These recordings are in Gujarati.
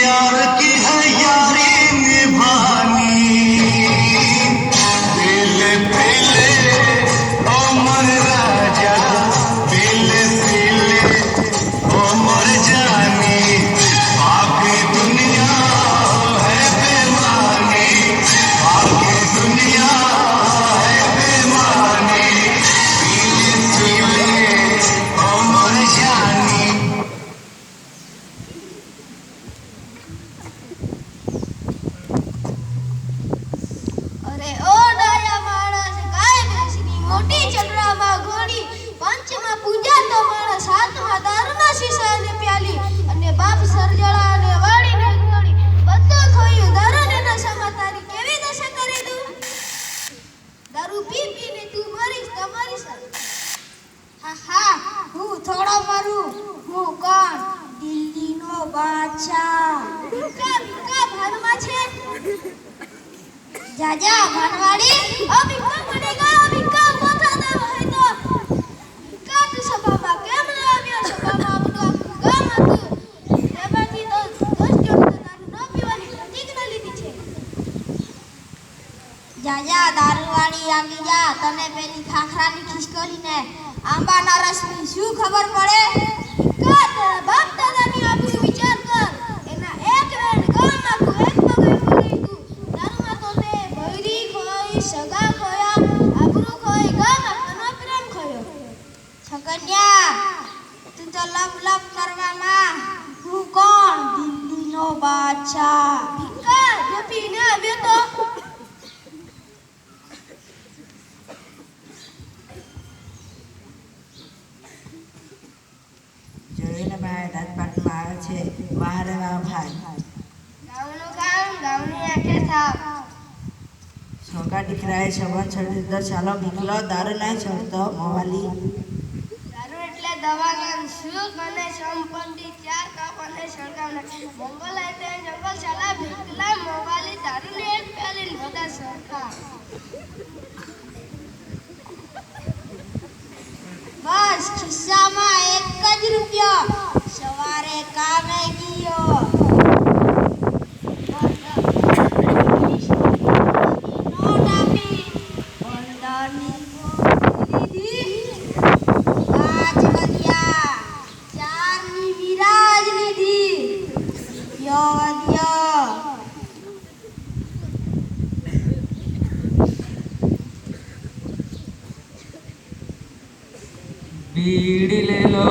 यार की है यारी निभानी ચંદ્રામાં પંચમાં પૂજા તો માણસ હાથમાં દારૂના શીશા પ્યાલી અને બાપ સર્જળા અને વાડીને ઘોડી બધું ખોયું દારૂને નશામાં તારી કેવી દશા કરી દઉં? દારૂ પી પીને તું મરીશ, તો મરીશ. હા હા, હું થોડો મરું. હું કોણ? દિલ્હીનો બાદશાહ. ભીકા ભીકા ભાનમાં છે? જાજા ભણવાડી ઓ ભીખા પડેગા ભીખા મોથા દે હોય તો ભીખા તું સભામાં કેમ ન આવ્યો સભામાં બધું આખું ગામ હતું તેમાંથી તો દસ જણ તો દારૂ ન પીવાની પ્રતિજ્ઞા લીધી છે જાજા દારૂવાળી આવી જા તને પેલી ખાખરાની ખિસકોલીને આંબાના રસની શું ખબર પડે ભીખા તારા બાપ દાદાની આબરૂ વિચાર કર એના એક વેણ ગામ આખું એક પગે ફરી ગયું દારૂમાં તો તે ભૈરી ખોઈ સગા ખોયા આબરૂ ખોઈ ગામ આખાનો પ્રેમ ખોયો છકન્યા તું તો લપ લપ કરવામાં હું કોણ દિલ્હીનો બાદશાહ ભીખા જો પીને આવ્યો તો જોઈને મારા રાજપાટમાં આવે છે. વારવા ભાઈ. છોકરા દીકરાએ સંબંધ છડી દીધો ચાલો નીકળો દારૂ નહીં છોડતો મોવાલી. દારૂ એટલે દવાખાન. સુખ અને સંપત્તિ ચાર કપ અને સળગાવના મંગલ તે જંગલ ચાલા ભીખલા મોવાલી. પ્યાલી ને બધા સરકાર. બસ ખિસ્સામાં એક જ રૂપિયો. સવારે કામે ગયો. બીડી લે લો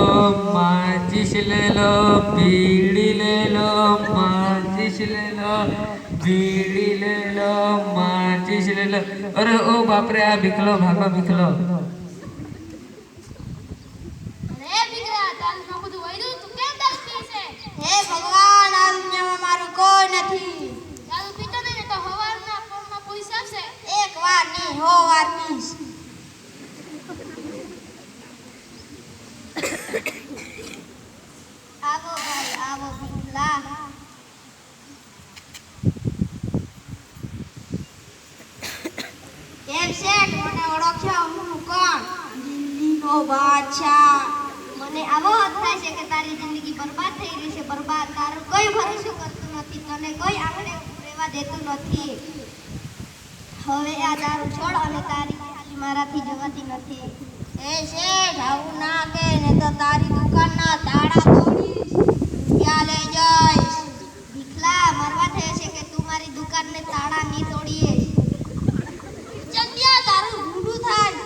માચીસ લે લો બીડી લે લો માચીસ લે લો બીડી લે લો માચીસ લે લો. અરે ઓ બાપરે આ ભીખલો ભાગો ભીખલો. અરે દીકરા તારું નો બધું વૈરું તું કેમ દારૂ છે? હે ભગવાન આ દુનિયામાં મારું કોઈ નથી. દારૂ પીતો ને તો હવારના પોરમાં પોલીસ આવશે એક વાર નહીં હો વાર પીશ આવો ભાઈ આવો ભીખલા કેમ શેઠ મને ઓળખ્યો હું કોણ દિલ્હીનો બાદશાહ, મને આવો થાય છે કે તારી જિંદગી બરબાદ થઈ રહી છે, બરબાદ. તારું કોઈ ભરોસો કરતું નથી, તને કોઈ આંગણે રહેવા દેતું નથી. હવે આ તારું છોડ અને તારી ખાલી મારાથી જવાતી નથી. એ શેઠ, આવું ના કે ને તો તારી દુકાનના તાળા તોડીશ. રૂપિયા લઈ જઈશ. ભીખલા, મરવા થયો છે કે તું મારી દુકાનને તાળા નહીં તોડીએ. ચંદ્યા તારું ભૂંડું થાય.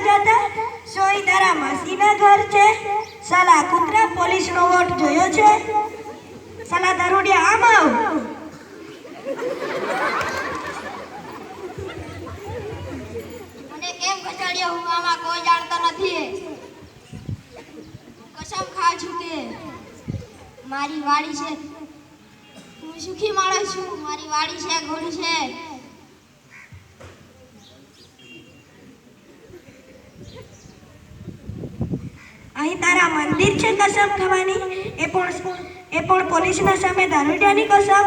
બહાર જતા સોઈ તારા માસીના ઘર છે. સાલા કૂતરા પોલીસનો વોટ જોયો છે. સાલા દારૂડિયા, આમ આવ. કચડિયો હું આમાં કોઈ જાણતો નથી. કસમ ખા છું કે મારી વાડી છે. હું સુખી માણસ છું. મારી વાડી છે, ઘોડી છે. અહીં તારા મંદિર છે કસમ ખાવાની? એ પણ એ પણ પોલીસના સામે દારૂડિયાની કસમ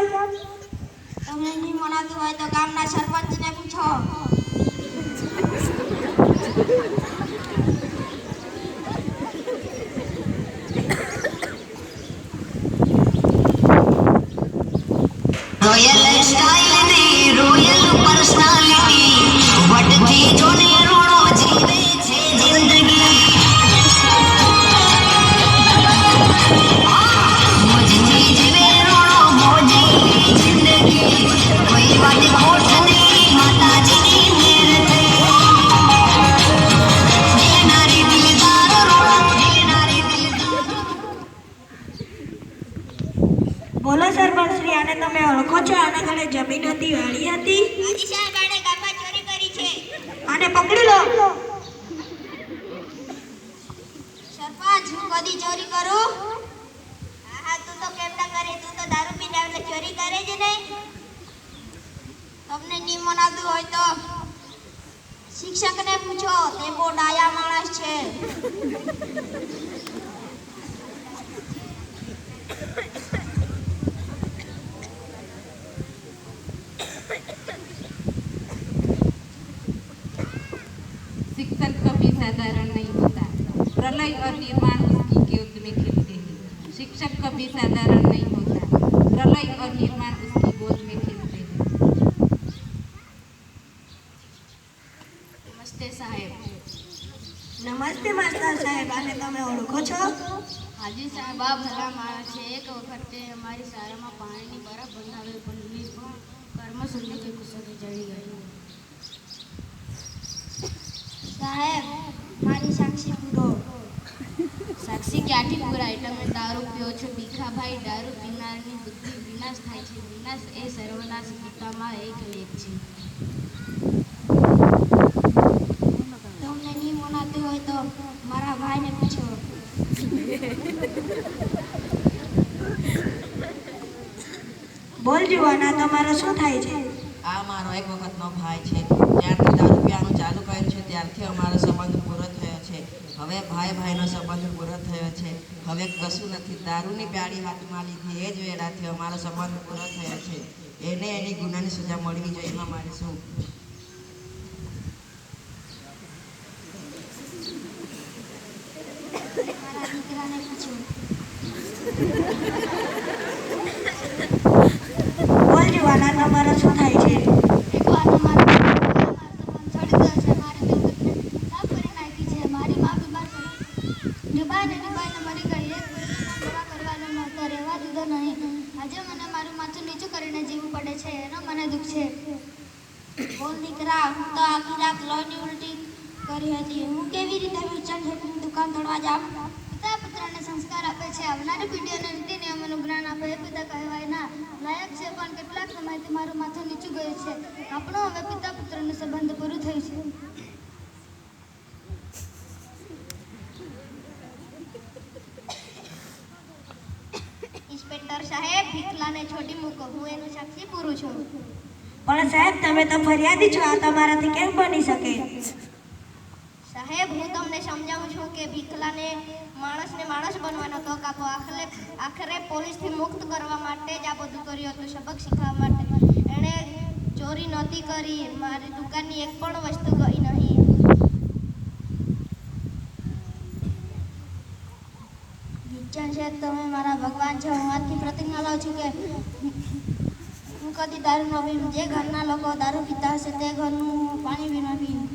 તમને નહીં મનાતું હોય તો ગામના સરપંચને પૂછો. બોલો સરપંચ શ્રી આને તમે ઓળખો છો આના ઘરે જમીન હતી વાળી હતી. હાજી સાહેબ ગામમાં ચોરી કરી છે. આને પકડી લો. સરપંચ હું કદી ચોરી કરું? હા હા તું તો કેમ ના કરે? તું તો દારૂ પીને એટલે ચોરી કરે જ નહીં. તમને નહીં મનાતું હોય તો શિક્ષકને પૂછો તે બહુ ડાયા માણસ છે. प्रलय और निर्माण उसकी गोद में खेलते हैं शिक्षक कभी साधारण नहीं होता प्रलय और निर्माण उसकी गोद में खेलते हैं નમસ્તે સાહેબ નમસ્તે માસ્ટર સાહેબ આને તમે ઓળખો છો હાજી સાહેબ આ ભલા માણસ છે એક વખતે અમારી શાળામાં પાણીની બરફ બંધાવી પણ કર્મસુંડી કે કુસરી જડી ગઈ સાહેબ મારી સાક્ષી પૂરો સાક્ષી ક્યાંથી પૂરાય તમે દારૂ પીઓ છો? ભીખાભાઈ, દારૂ પીનારની બુદ્ધિ વિનાશ થાય છે. વિનાશ એ સર્વનાશ ગીતામાં એક લેખ છે. તમને નહીં મનાતું હોય તો મારા ભાઈને પૂછો. બોલ જુવાના તમારો શું થાય છે? આ મારો એક વખતનો ભાઈ છે. જ્યારથી દારૂ પીવાનું ચાલુ કર્યું છે. ત્યારથી અમારો સંબંધ પૂરો થયો છે. હવે ભાઈ ભાઈનો સંબંધ પૂરો થયો છે. હવે કશું નથી. દારૂની પ્યારી હાથમાં લીધી એ જ વેળાથી અમારો સંબંધ પૂરો થયો છે. એને એની ગુનાની સજા મળવી જોઈએ એમાં મારે શું? દીકરાને પૂછો. બોલ જુવાના તમારો શું થાય છે? એકવાર આજે મને મારું માથું નીચું કરીને જીવવું પડે છે, એનો મને દુઃખ છે. બોલ દીકરા, હું તો આખી ઉલટી કરી હતી. હું કેવી રીતે દુકાન તોડવા જાઉં? પિતા પુત્રને સંસ્કાર આપે છે. આવનારી પેઢીઓને નીતિ નિયમોનું જ્ઞાન આપે. એ બધા કહેવાય ના લાયક છે, પણ કેટલાક સમયથી મારું માથું નીચું ગયું છે. આપણો હવે પિતા પુત્રનો સંબંધ પૂરું થયું છે. ઇન્સ્પેક્ટર સાહેબ ભીખલાને છોડી મૂકો. હું એનું સાક્ષી પૂરું છું. પણ સાહેબ તમે તો ફરિયાદી છો. આ તમારાથી કેમ બની શકે? સાહેબ હું તમને સમજાવું છું કે ભીખલાને માણસને માણસ બનવાનો તક આપો આખરે આખરે પોલીસથી મુક્ત કરવા માટે જ આ બધું કર્યું હતું. સબક શીખવા માટે. એણે ચોરી નહોતી કરી, મારી દુકાનની એક પણ વસ્તુ ગઈ નહીં. વિચાર છે તમે મારા ભગવાન છો, હું આજથી પ્રતિજ્ઞા લઉં છું કે હું કદી દારૂ ન પીવું જે ઘરના લોકો દારૂ પીતા હશે તે ઘરનું પાણી બી ન પીવું